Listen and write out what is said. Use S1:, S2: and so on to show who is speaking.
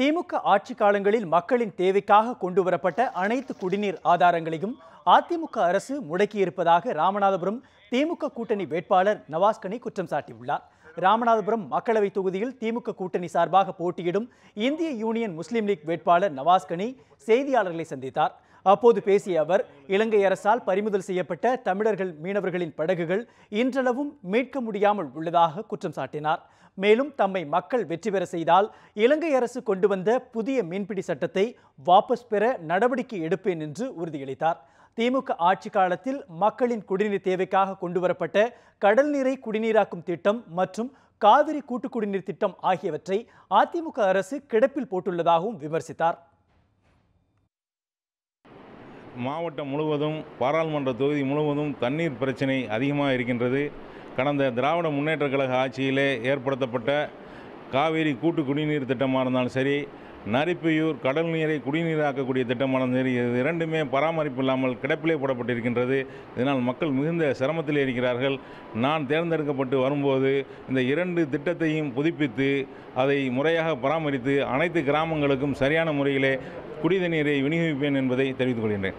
S1: திமுக ஆட்சி காலங்களில் மக்களின் தேவைக்காக கொண்டுவரப்பட்ட அனைத்து குடிநீர் ஆதாரங்களையும் அதிமுக அரசு முடக்கியிருப்பதாக ராமநாதபுரம் திமுக கூட்டணி வேட்பாளர் நவாஸ்கனி குற்றம் சாட்டியுள்ளார். ராமநாதபுரம் மக்களவை தொகுதியில் திமுக கூட்டணி சார்பாக போட்டியிடும் இந்திய யூனியன் முஸ்லீம் லீக் வேட்பாளர் நவாஸ்கனி செய்தியாளர்களை சந்தித்தார். அப்போது பேசிய அவர் இலங்கை அரசால் பறிமுதல் செய்யப்பட்ட தமிழர்கள் மீனவர்களின் படகுகள் இன்றளவும் மீட்க முடியாமல் உள்ளதாக குற்றம் சாட்டினார். மேலும் தம்மை மக்கள் வெற்றி பெற செய்தால் இலங்கை அரசு கொண்டு வந்த புதிய மீன்பிடி சட்டத்தை வாபஸ் பெற நடவடிக்கை எடுப்பேன் என்று உறுதியளித்தார். திமுக ஆட்சி காலத்தில் மக்களின் குடிநீர் தேவைக்காக கொண்டுவரப்பட்ட கடல் நீரை குடிநீராக்கும் திட்டம் மற்றும் காவிரி கூட்டு குடிநீர் திட்டம் ஆகியவற்றை அதிமுக அரசு கிடப்பில் போட்டுள்ளதாகவும் விமர்சித்தார்.
S2: மாவட்டம் முழுவதும் பாராளுமன்ற தொகுதி முழுவதும் தண்ணீர் பிரச்சனை அதிகமாக இருக்கின்றது. கடந்த திராவிட முன்னேற்ற கழக ஆட்சியிலே ஏற்படுத்தப்பட்ட காவேரி கூட்டு குடிநீர் திட்டமாக இருந்தாலும் சரி நரிப்பையூர் கடல் நீரை குடிநீராக்கக்கூடிய திட்டமான சரி இது இரண்டுமே பராமரிப்பு இல்லாமல் கிடப்பிலே போடப்பட்டிருக்கின்றது. இதனால் மக்கள் மிகுந்த சிரமத்தில் இருக்கிறார்கள். நான் தேர்ந்தெடுக்கப்பட்டு வரும்போது இந்த இரண்டு திட்டத்தையும் புதுப்பித்து அதை முறையாக பராமரித்து அனைத்து கிராமங்களுக்கும் சரியான முறையிலே குடித நீரை விநியோகிப்பேன் என்பதை தெரிவித்துக் கொள்கின்றேன்.